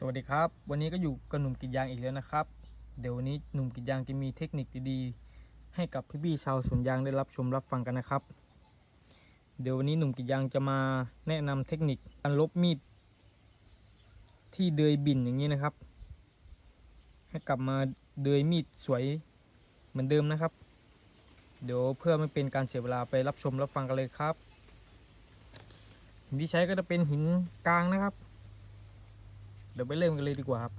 สวัสดีครับ วันนี้ก็อยู่กับหนุ่มกรีดยางอีกแล้วนะครับ เดี๋ยววันนี้หนุ่มกรีดยางจะมีเทคนิคดีๆ ให้กับพี่ๆชาวสวนยางได้รับชมรับฟังกันนะครับ เดี๋ยววันนี้หนุ่มกรีดยางจะมาแนะนำเทคนิคการลบมีด ที่เดยบินอย่างนี้นะครับ ให้กลับมาเดยมีดสวยเหมือนเดิมนะครับ เดี๋ยวเพื่อไม่เป็นการเสียเวลาไปรับชมรับฟังกันเลยครับหินที่ใช้ก็จะเป็นหินกลางนะครับ ดี๋ยวไปเริ่มกันเลยดีกว่าครับ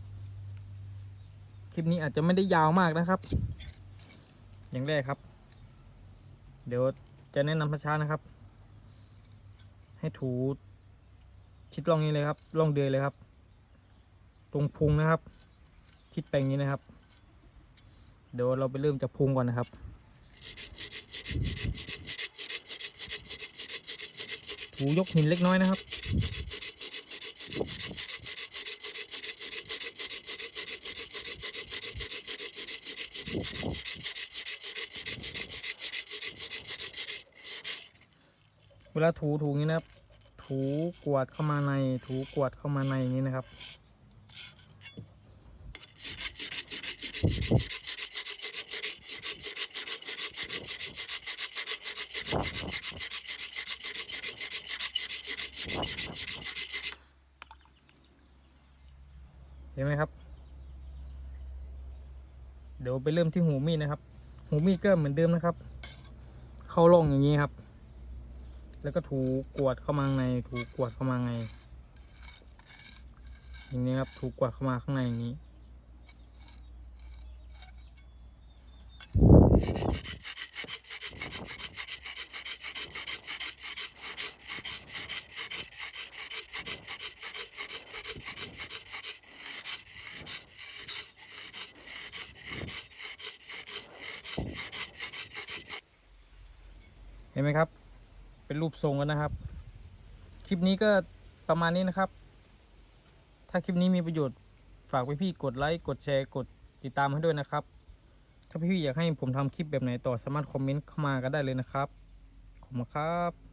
คลิปนี้อาจจะไม่ได้ยาวมากนะครับ อย่างแรกครับ เดี๋ยวจะแนะนำช้าๆนะครับ ให้ถูชิดร่องนี้เลยครับร่องเดือยเลยครับ ตรงพุงนะครับ คิดไปอย่างนี้นะครับ เดี๋ยวเราไปเริ่มจากพุงก่อนนะครับถูยกหินเล็กน้อยนะครับ เวลาถูถูอย่างนี้นะครับ ถูกวดเข้ามาใน ถูกวดเข้ามาในอย่างนี้นะครับ เห็นไหมครับ เดี๋ยวไปเริ่มที่หูมีดนะครับ หูมีดก็เหมือนเดิมนะครับ เข้าร่องอย่างนี้ครับ แล้วก็ถูกวดเข้ามาในถูกวดเข้ามาไงในอย่างนี้ครับถูกวดเข้ามาข้างในอย่างนี้ ห็นไหมครับ เป็นรูปทรงกันนะครับ คลิปนี้ก็ประมาณนี้นะครับ ถ้าคลิปนี้มีประโยชน์ฝากพี่ๆกดไลค์กดแชร์กดติดตามให้ด้วยนะครับ ถ้าพี่ๆอยากให้ผมทำคลิปแบบไหนต่อสามารถคอมเมนต์เข้ามาก็ได้เลยนะครับขอบคุณครับ